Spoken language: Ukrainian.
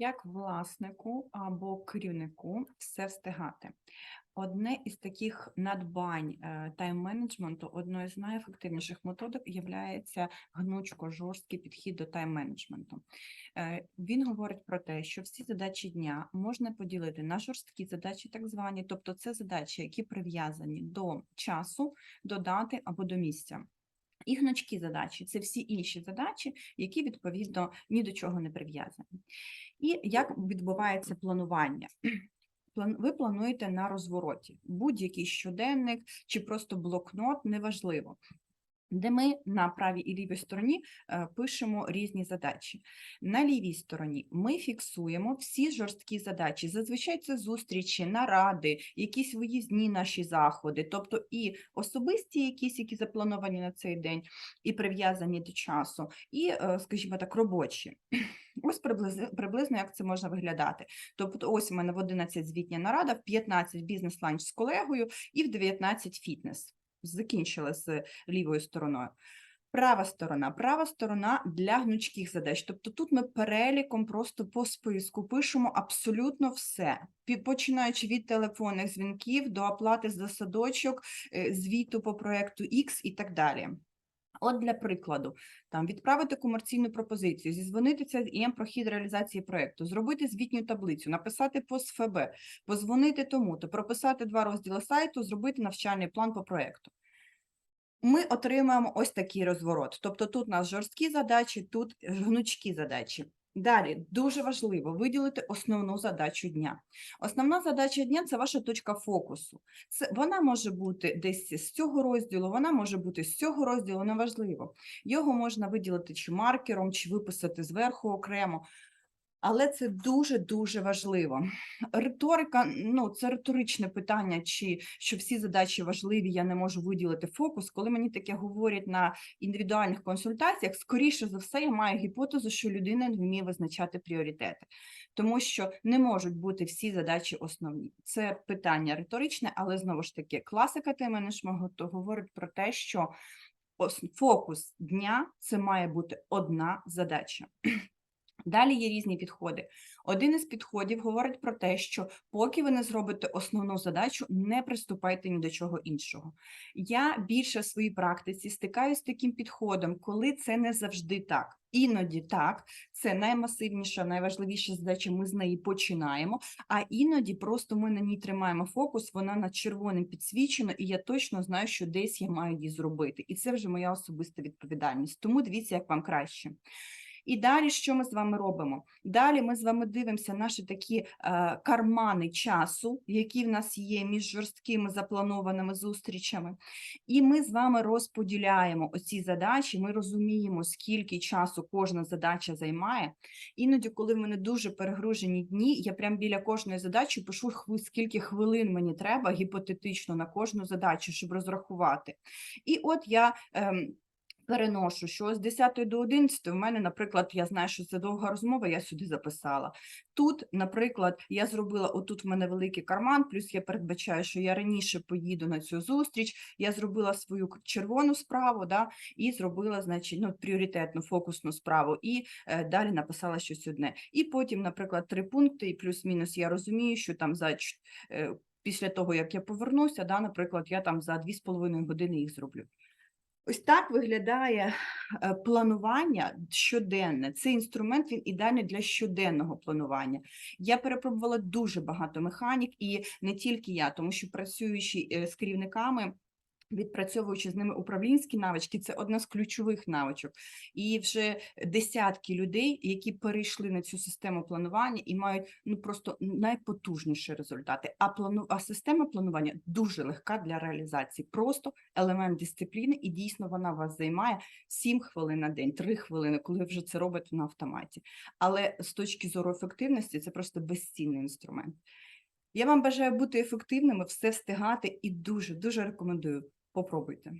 Як власнику або керівнику все встигати? Одне із таких надбань е, тайм-менеджменту, одною з найефективніших методик є гнучко-жорсткий підхід до тайм-менеджменту. Е, Він говорить про те, що всі задачі дня можна поділити на жорсткі задачі, так звані, тобто це задачі, які прив'язані до часу, до дати або до місця. І гнучкі задачі це всі інші задачі, які відповідно ні до чого не прив'язані. І як відбувається планування? Ви плануєте на розвороті будь-який щоденник чи просто блокнот, неважливо. Де ми на правій і лівій стороні е, пишемо різні задачі. На лівій стороні ми фіксуємо всі жорсткі задачі. Зазвичай це зустрічі, наради, якісь виїзні наші заходи, тобто і особисті якісь, які заплановані на цей день, і прив'язані до часу, і, е, скажімо так, робочі. Ось приблизно як це можна виглядати. Тобто, ось у мене в 11 звітня нарада, в 15 бізнес-ланч з колегою і в 19 фітнес. Закінчила з лівою стороною. Права сторона. Права сторона для гнучких задач. Тобто тут ми переліком просто по списку пишемо абсолютно все, починаючи від телефонних дзвінків до оплати за садочок, е, звіту по проекту X і так далі. От для прикладу, там відправити комерційну пропозицію, зізвонитися з ІМ хід реалізації проекту, зробити звітню таблицю, написати пост ФБ, позвонити тому-то, прописати два розділи сайту, зробити навчальний план по проекту. Ми отримаємо ось такий розворот. Тобто тут у нас жорсткі задачі, тут гнучкі задачі. Далі дуже важливо виділити основну задачу дня. Основна задача дня це ваша точка фокусу. Це вона може бути десь з цього розділу, вона може бути з цього розділу, неважливо. Його можна виділити чи маркером, чи виписати зверху окремо. Але це дуже дуже важливо. Риторика, ну це риторичне питання, чи що всі задачі важливі, я не можу виділити фокус. Коли мені таке говорять на індивідуальних консультаціях, скоріше за все, я маю гіпотезу, що людина не вміє визначати пріоритети, тому що не можуть бути всі задачі основні. Це питання риторичне, але знову ж таки, класика тайм-менеджменту говорить про те, що фокус дня це має бути одна задача. Далі є різні підходи. Один із підходів говорить про те, що поки ви не зробите основну задачу, не приступайте ні до чого іншого. Я більше в своїй практиці стикаюся з таким підходом, коли це не завжди так. Іноді так, це наймасивніша, найважливіша задача, ми з неї починаємо, а іноді просто ми на ній тримаємо фокус, вона над червоним підсвічена, і я точно знаю, що десь я маю її зробити. І це вже моя особиста відповідальність. Тому дивіться, як вам краще. І далі що ми з вами робимо? Далі ми з вами дивимося наші такі е, кармани часу, які в нас є між жорсткими запланованими зустрічами. І ми з вами розподіляємо оці задачі, ми розуміємо, скільки часу кожна задача займає. Іноді, коли в мене дуже перегружені дні, я прям біля кожної задачі пишу, скільки хвилин мені треба гіпотетично на кожну задачу, щоб розрахувати. І от я. ем, Переношу, що з 10 до 11 в мене, наприклад, я знаю, що це довга розмова, я сюди записала. Тут, наприклад, я зробила, отут в мене великий карман, плюс я передбачаю, що я раніше поїду на цю зустріч, я зробила свою червону справу, да, і зробила, значить, ну, пріоритетну фокусну справу, і е, далі написала щось одне. І потім, наприклад, три пункти, і плюс-мінус я розумію, що там за е, після того, як я повернуся, да, наприклад, я там за 2,5 години їх зроблю. Ось так виглядає е, планування щоденне. Цей інструмент він ідеальний для щоденного планування. Я перепробувала дуже багато механік, і не тільки я, тому що працюючи е, з керівниками. Відпрацьовуючи з ними управлінські навички, це одна з ключових навичок. І вже десятки людей, які перейшли на цю систему планування і мають ну просто найпотужніші результати. А плану, а система планування дуже легка для реалізації. Просто елемент дисципліни, і дійсно вона вас займає 7 хвилин на день, 3 хвилини, коли ви вже це робите на автоматі. Але з точки зору ефективності, це просто безцінний інструмент. Я вам бажаю бути ефективними, все встигати і дуже дуже рекомендую. Попробуйте.